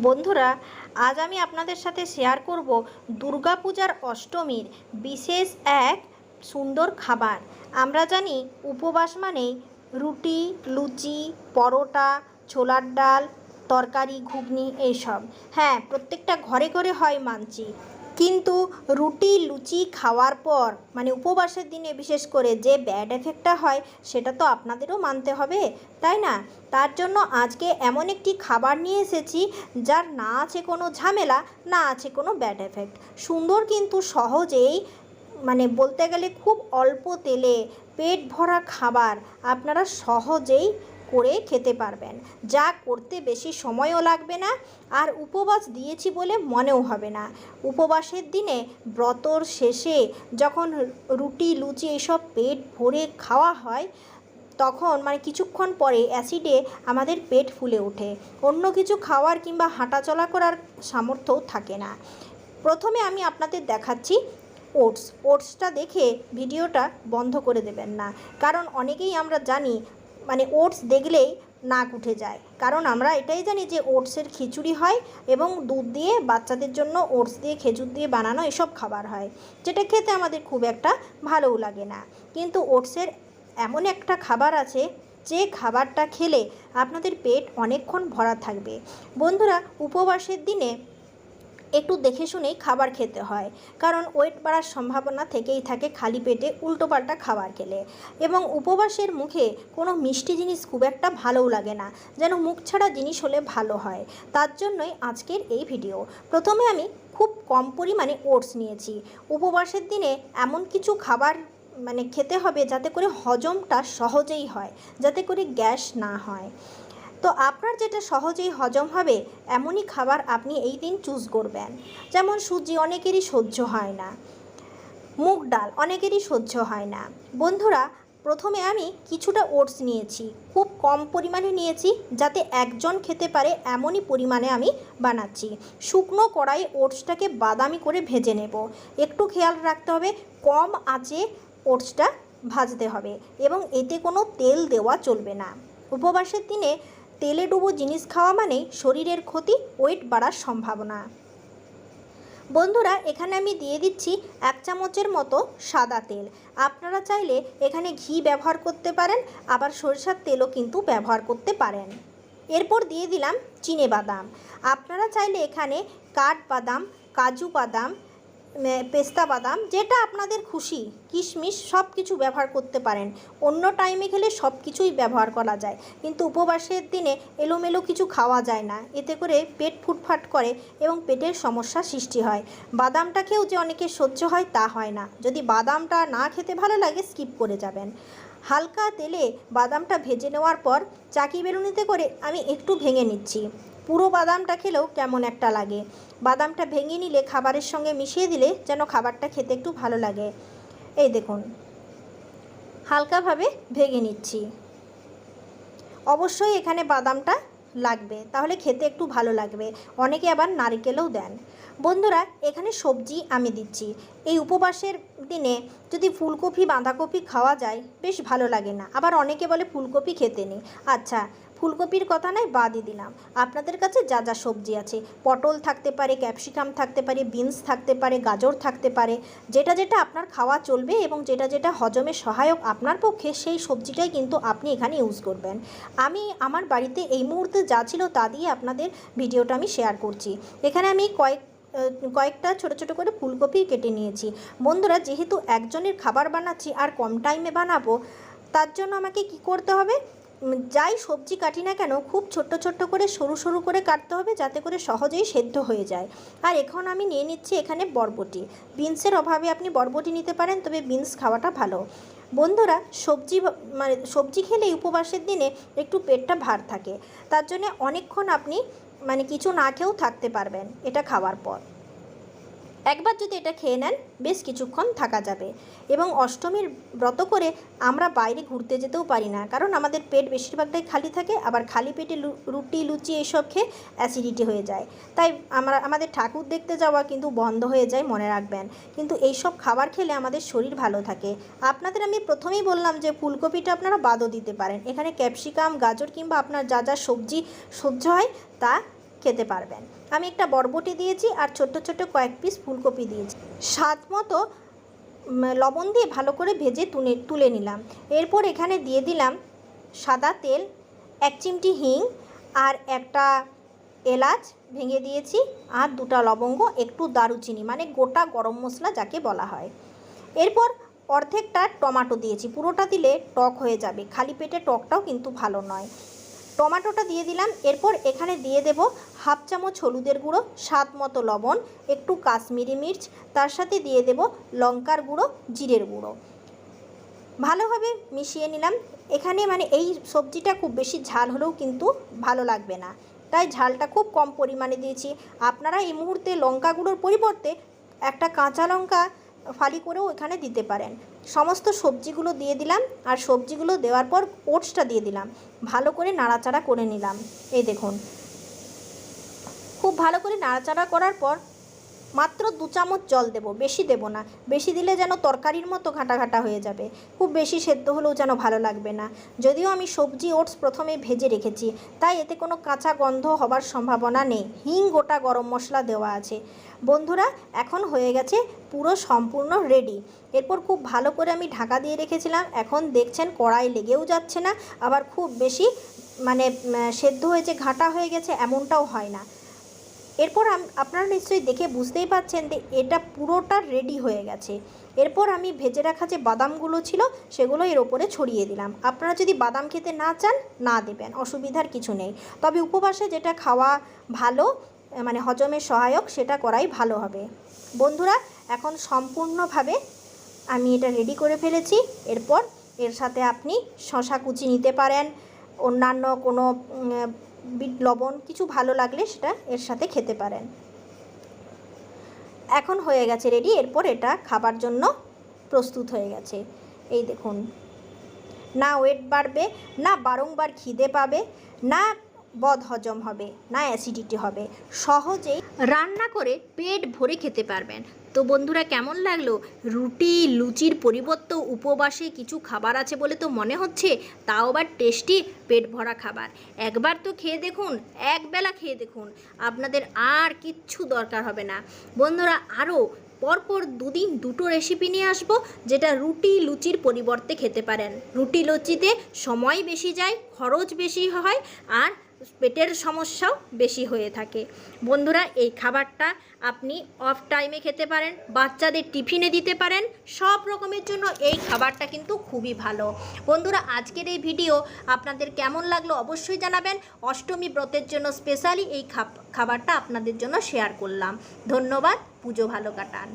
বন্ধুরা, আজ আমি আপনাদের সাথে শেয়ার করব দুর্গাপূজার অষ্টমীর বিশেষ এক সুন্দর খাবার। আমরা জানি উপবাস মানে রুটি, লুচি, পরোটা, ছোলার ডাল, তরকারি, ঘুগনি, এইসব। হ্যাঁ প্রত্যেকটা ঘরে ঘরে হয় মানছি। কিন্তু রুটি, লুচি খাওয়ার পর মানে উপবাসের দিনে বিশেষ করে যে ব্যাড এফেক্টটা হয়, সেটা তো আপনাদেরও মানতে হবে, তাই না? তার জন্য আজকে এমন একটি খাবার নিয়ে এসেছি, যার না আছে কোনো ঝামেলা, না আছে কোনো ব্যাড এফেক্ট সুন্দর কিন্তু সহজেই মানে বলতে গেলে খুব অল্প তেলে পেট ভরা খাবার আপনারা সহজেই করে খেতে পারবেন। যা করতে বেশি সময়ও লাগবে না আর উপবাস দিয়েছি বলে মনেও হবে না। উপবাসের দিনে ব্রতর শেষে যখন রুটি, লুচি এসব পেট ভরে খাওয়া হয়, তখন মানে কিছুক্ষণ পরে অ্যাসিডে আমাদের পেট ফুলে ওঠে। অন্য কিছু খাওয়ার কিংবা হাঁটাচলা করার সামর্থ্যও থাকে না। প্রথমে আমি আপনাদের দেখাচ্ছি ওটস। ওটসটা দেখে ভিডিওটা বন্ধ করে দেবেন না। কারণ অনেকেই আমরা জানি মানে ওটস দেখলেই নাক উঠে যায়। কারণ আমরা এটাই জানি যে ওটসের খিচুড়ি হয় এবং দুধ দিয়ে বাচ্চাদের জন্য ওটস দিয়ে খেজুর দিয়ে বানানো এসব খাবার হয়, যেটা খেতে আমাদের খুব একটা ভালোও লাগে না। কিন্তু ওটসের এমন একটা খাবার আছে, যে খাবারটা খেলে আপনাদের পেট অনেকক্ষণ ভরা থাকবে। বন্ধুরা, উপবাসের দিনে একটু দেখে শুনেই খাবার খেতে হয়। কারণ ওয়েট বাড়ার সম্ভাবনা থেকেই থাকে খালি পেটে উল্টোপাল্টা খাবার খেলে। এবং উপবাসের মুখে কোনো মিষ্টি জিনিস খুব একটা ভালোও লাগে না, যেন মুখ ছাড়া জিনিস হলে ভালো হয়। তার জন্যই আজকের এই ভিডিও। প্রথমে আমি খুব কম পরিমাণে ওটস নিয়েছি। উপবাসের দিনে এমন কিছু খাবার মানে খেতে হবে যাতে করে হজমটা সহজেই হয়, যাতে করে গ্যাস না হয়। তো আপনার যেটা সহজেই হজম হবে, এমনই খাবার আপনি এই দিন চুজ করবেন। যেমন সুজি অনেকেরই সহ্য হয় না। মুগ ডাল অনেকেরই সহ্য হয় না। বন্ধুরা, প্রথমে আমি কিছুটা ওটস নিয়েছি, খুব কম পরিমাণে নিয়েছি, যাতে একজন খেতে পারে এমনই পরিমাণে আমি বানাচ্ছি। শুকনো কড়াই ওটসটাকে বাদামি করে ভেজে নেব। একটু খেয়াল রাখতে হবে, কম আঁচে ওটসটা ভাজতে হবে এবং এতে কোনো তেল দেওয়া চলবে না। উপবাসের দিনে তেলে ডুবো জিনিস খাওয়া মানেই শরীরের ক্ষতি, ওয়েট বাড়ার সম্ভাবনা। বন্ধুরা, এখানে আমি দিয়ে দিচ্ছি এক চামচের মতো সাদা তেল। আপনারা চাইলে এখানে ঘি ব্যবহার করতে পারেন, আবার সরিষার তেলও কিন্তু ব্যবহার করতে পারেন। এরপর দিয়ে দিলাম চিনে বাদাম। আপনারা চাইলে এখানে কাঠ বাদাম, কাজু বাদাম পেস্তা বাদাম, যেটা আপনাদের খুশি, কিশমিশ সব কিছু ব্যবহার করতে পারেন। অন্য টাইমে খেলে সব কিছুই ব্যবহার করা যায়। কিন্তু উপবাসের দিনে এলোমেলো কিছু খাওয়া যায় না। এতে করে পেট ফুটফাট করে এবং পেটের সমস্যা সৃষ্টি হয়। বাদামটা খেয়েও যে অনেকে সহ্য হয় তা হয় না। যদি বাদামটা না খেতে ভালো লাগে স্কিপ করে যাবেন। হালকা তেলে বাদামটা ভেজে নেওয়ার পর চাকি বেলুনিতে করে আমি একটু ভেঙে নিচ্ছি। পুরো বাদামটা খেলেও কেমন একটা লাগে। বাদামটা ভেঙে নিলে খাবারের সঙ্গে মিশিয়ে দিলে যেন খাবারটা খেতে একটু ভালো লাগে। এই দেখুন, হালকাভাবে ভেঙে নিচ্ছি। অবশ্যই এখানে বাদামটা লাগবে, তাহলে খেতে একটু ভালো লাগবে। অনেকে আবার নারকেলও দেন। বন্ধুরা, এখানে সবজি আমি দিচ্ছি। এই উপবাসের দিনে যদি ফুলকপি, বাঁধাকপি খাওয়া যায়, বেশ ভালো লাগে না। আবার অনেকে বলে ফুলকপি খেতে নেই। আচ্ছা ফুলকপির কথা নয়, বাদই দিলাম। আপনাদের কাছে যা যা সবজি আছে। পটল থাকতে পারে, ক্যাপসিকাম থাকতে পারে, বিনস থাকতে পারে, গাজর থাকতে পারে। যেটা যেটা আপনার খাওয়া চলবে এবং যেটা যেটা হজমে সহায়ক আপনার পক্ষে, সেই সবজিটাই কিন্তু আপনি এখানে ইউজ করবেন। আমি আমার বাড়িতে এই মুহূর্তে যা ছিল তা দিয়ে আপনাদের ভিডিওটা আমি শেয়ার করছি। এখানে আমি কয়েক কয়েকটা ছোট ছোট করে ফুলকপি কেটে নিয়েছি। বন্ধুরা, যেহেতু একজনের খাবার বানাচ্ছি আর কম টাইমে বানাবো, তার জন্য আমাকে কি করতে হবে? যাই সবজি কাটি না কেন, খুব ছোট্ট ছোট্ট করে, সরু সরু করে কাটতে হবে যাতে করে সহজেই সেদ্ধ হয়ে যায়। আর এখন আমি নিয়ে নিচ্ছি এখানে বরবটি। বিনসের অভাবে আপনি বরবটি নিতে পারেন, তবে বিনস খাওয়াটা ভালো। বন্ধুরা, সবজি মানে সবজি খেলে উপবাসের দিনে একটু পেটটা ভার থাকে। তার জন্য অনেকক্ষণ আপনি মানে কিছু না খেয়েও থাকতে পারবেন এটা খাওয়ার পর। একবার যদি এটা খেয়ে নেন, বেশ কিছুক্ষণ থাকা যাবে। এবং অষ্টমীর ব্রত করে আমরা বাইরে ঘুরতে যেতেও পারি না, কারণ আমাদের পেট বেশিরভাগটাই খালি থাকে, আবার খালি পেটে রুটি, লুচি এইসব খেয়ে অ্যাসিডিটি হয়ে যায়। তাই আমরা, আমাদের ঠাকুর দেখতে যাওয়া কিন্তু বন্ধ হয়ে যায়, মনে রাখবেন। কিন্তু এইসব খাবার খেলে আমাদের শরীর ভালো থাকে। আপনাদের আমি প্রথমেই বললাম যে ফুলকপিটা আপনারা বাদও দিতে পারেন। এখানে ক্যাপসিকাম, গাজর কিংবা আপনার যা যা সবজি সহ্য হয় তা খেতে পারবেন। আমি একটা বরবটি দিয়েছি আর ছোট্ট ছোট্ট কয়েক পিস ফুলকপি দিয়েছি। স্বাদ মতো লবণ দিয়ে ভালো করে ভেজে তুলে তুলে নিলাম। এরপর এখানে দিয়ে দিলাম সাদা তেল, এক চিমটি হিং আর একটা এলাচ ভেঙে দিয়েছি আর দুটা লবঙ্গ, একটু দারুচিনি মানে গোটা গরম মশলা যাকে বলা হয়। এরপর অর্ধেকটা টমাটো দিয়েছি। পুরোটা দিলে টক হয়ে যাবে। খালি পেটে টকটাও কিন্তু ভালো নয়। টমাটোটা দিয়ে দিলাম। এরপর এখানে দিয়ে দেব হাফ চামচ হলুদের গুঁড়ো, স্বাদ মতো লবণ, একটু কাশ্মীরি মির্চ, তার সাথে দিয়ে দেব লঙ্কার গুঁড়ো, জিরের গুঁড়ো। ভালোভাবে মিশিয়ে নিলাম। এখানে মানে এই সবজিটা খুব বেশি ঝাল হলেও কিন্তু ভালো লাগবে না। তাই ঝালটা খুব কম পরিমাণে দিয়েছি। আপনারা এই মুহূর্তে লঙ্কা গুঁড়োর পরিবর্তে একটা কাঁচা লঙ্কা ফালি করেও এখানে দিতে পারেন। সমস্ত সবজিগুলো দিয়ে দিলাম আর সবজিগুলো দেওয়ার পর ওটসটা দিয়ে দিলাম। ভালো করে নাড়াচাড়া করে নিলাম। এই দেখুন। খুব ভালো করে নাড়াচাড়া করার পর মাত্র দু চামচ জল দেব, বেশি দেব না। বেশি দিলে যেন তরকারির মতো ঘাটা ঘাটা হয়ে যাবে। খুব বেশি সেদ্ধ হলেও যেন ভালো লাগবে না। যদিও আমি সবজি ওটস প্রথমে ভেজে রেখেছি, তাই এতে কোনো কাঁচা গন্ধ হবার সম্ভাবনা নেই। হিং, গোটা গরম মশলা দেওয়া আছে। বন্ধুরা, এখন হয়ে গেছে পুরো সম্পূর্ণ রেডি এরপর খুব ভালো করে আমি ঢাকা দিয়ে রেখেছিলাম। এখন দেখছেন কড়াই লেগেও যাচ্ছে না। আবার খুব বেশি মানে সেদ্ধ হয়েছে, ঘাটা হয়ে গেছে, এমনটাও হয় না। এরপর আপনারা নিশ্চয়ই দেখে বুঝতেই পারছেন যে এটা পুরোটা রেডি হয়ে গেছে। এরপর আমি ভেজে রাখা যে বাদামগুলো ছিল, সেগুলো এর ওপরে ছড়িয়ে দিলাম। আপনারা যদি বাদাম খেতে না চান, না দেবেন, অসুবিধার কিছু নেই। তবে উপবাসে যেটা খাওয়া ভালো মানে হজমের সহায়ক, সেটা করাই ভালো হবে। বন্ধুরা, এখন সম্পূর্ণভাবে আমি এটা রেডি করে ফেলেছি। এরপর এর সাথে আপনি শশা কুচি নিতে পারেন। অন্যান্য কোনো বিট, লবণ কিছু ভালো লাগলে সেটা এর সাথে খেতে পারেন। এখন হয়ে গেছে রেডি এরপর এটা খাবার জন্য প্রস্তুত হয়ে গেছে। এই দেখুন, না ওয়েট বাড়বে, না বারংবার খিদে পাবে, না বদ হজম হবে, না অ্যাসিডিটি হবে। সহজেই রান্না করে পেট ভরে খেতে পারবেন। তো বন্ধুরা, কেমন লাগল? রুটি, লুচির পরিবর্তে উপবাসে কিছু খাবার আছে বলে তো মনে হচ্ছে, তাও আবার টেস্টি পেট ভরা খাবার। একবার তো খেয়ে দেখুন, একবেলা খেয়ে দেখুন, আপনাদের আর কিচ্ছু দরকার হবে না। বন্ধুরা, আরও পরপর দুদিন দুটো রেসিপি নিয়ে আসব, যেটা রুটি, লুচির পরিবর্তে খেতে পারেন। রুটি, লুচিতে সময় বেশি যায়, খরচ বেশি হয়, আর পেটের সমস্যাও বেশি হয়ে থাকে। বন্ধুরা, এই খাবারটা আপনি অফ টাইমে খেতে পারেন, বাচ্চাদের টিফিনে দিতে পারেন, সব রকমের জন্য এই খাবারটা কিন্তু খুবই ভালো। বন্ধুরা, আজকের এই ভিডিও আপনাদের কেমন লাগল অবশ্যই জানাবেন। অষ্টমী ব্রতের জন্য স্পেশালি এই খাবারটা আপনাদের জন্য শেয়ার করলাম। ধন্যবাদ, পুজো ভালো কাটান।